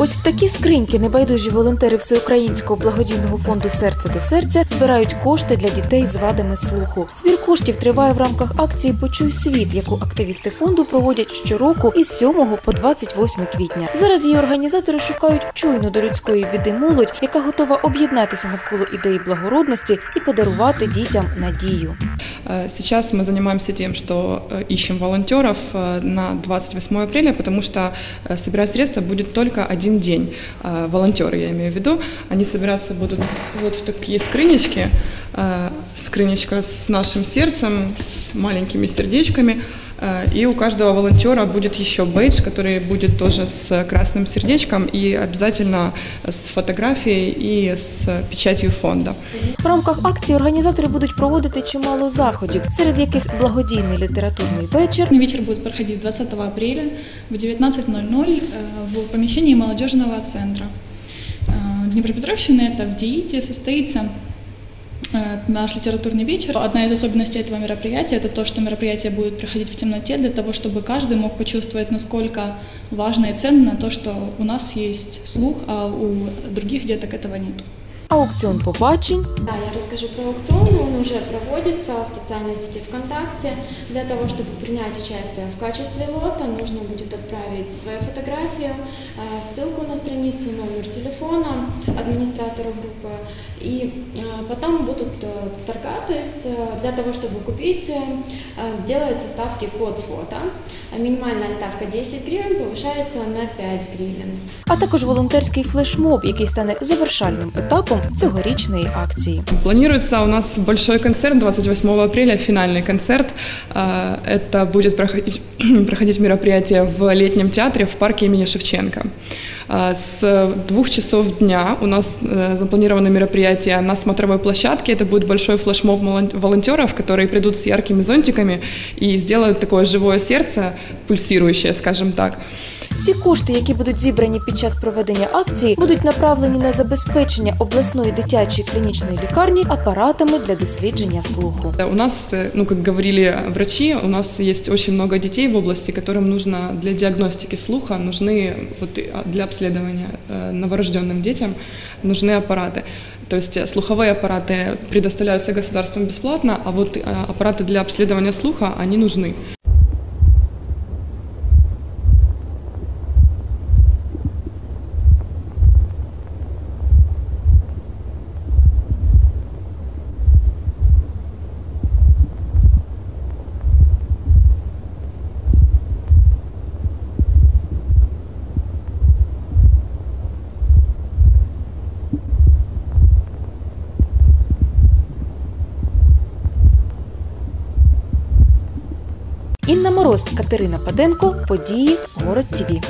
Ось в такі скриньки небайдужі волонтери всеукраїнського благодійного фонду Серце до серця збирають кошти для дітей з вадами слуху. Збір коштів триває в рамках акції Почуй світ, яку активісти фонду проводять щороку із 7 по 28 квітня. Зараз її організатори шукають чуйну до людської біди молодь, яка готова об'єднатися навколо ідеї благородності і подарувати дітям надію. Э, Сейчас мы занимаемся тем, что э, ищем волонтеров э, на 28 апреля, потому что э, собирать средства будет только один день. Э, Волонтеры, я имею в виду, они собираться будут вот в такие скрынечки. Э, Скрынечка с нашим сердцем, с маленькими сердечками. Э, И у каждого волонтера будет еще бейдж, который будет тоже с красным сердечком и обязательно с фотографией и с печатью фонда. В рамках акції організатори будуть проводити чимало заходів, серед яких благодійний літературний вечір, Вечер будет проходить 20 апреля в 19.00 э, в помещении молодежного центра. Э, Днепропетровщины это в ДИИТе состоится э, наш литературный вечер. Одна из особенностей этого мероприятия – это то, что мероприятие будет проходить в темноте для того, чтобы каждый мог почувствовать, насколько важно и ценно то, что у нас есть слух, а у других деток этого нет. аукціон побачень, Да, я расскажу про аукцион. Он уже проводится в социальной сети ВКонтакте. Для того, чтобы принять участие в качестве лота, нужно будет отправить свою фотографию, э, ссылку на страницу, номер телефона администратора группы. И э, потом будут э, торга, то есть э, для того, чтобы купить, э, делаются ставки под фото. А Минимальная ставка 10 гривен повышается на 5 гривен. а також волонтерський флешмоб, який стане завершальним етапом цьогорічної акції. Планируется у нас большой концерт 28 апреля, финальный концерт. А, Это будет проходить, проходить мероприятие в летнем театре в парке имени Шевченко. А, С двух часов дня у нас э, запланировано мероприятие на смотровой площадке. Это будет большой флешмоб волон- волонтеров, которые придут с яркими зонтиками и сделают такое живое сердце, пульсирующее, скажем так. Всі кошти, які будуть зібрані під час проведення акції, будуть направлені на забезпечення обласної дитячої клінічної лікарні апаратами для дослідження слуху. Да, У нас, э, ну, как говорили врачи, у нас есть очень много детей в области, которым нужно для диагностики слуха, нужны вот, и, а, для обследования э, новорожденным детям нужны аппараты. То есть э, слуховые аппараты предоставляются государством бесплатно, а вот э, аппараты для обследования слуха, они нужны. Інна Мороз, Катерина Паденко, події, город ТІВІ.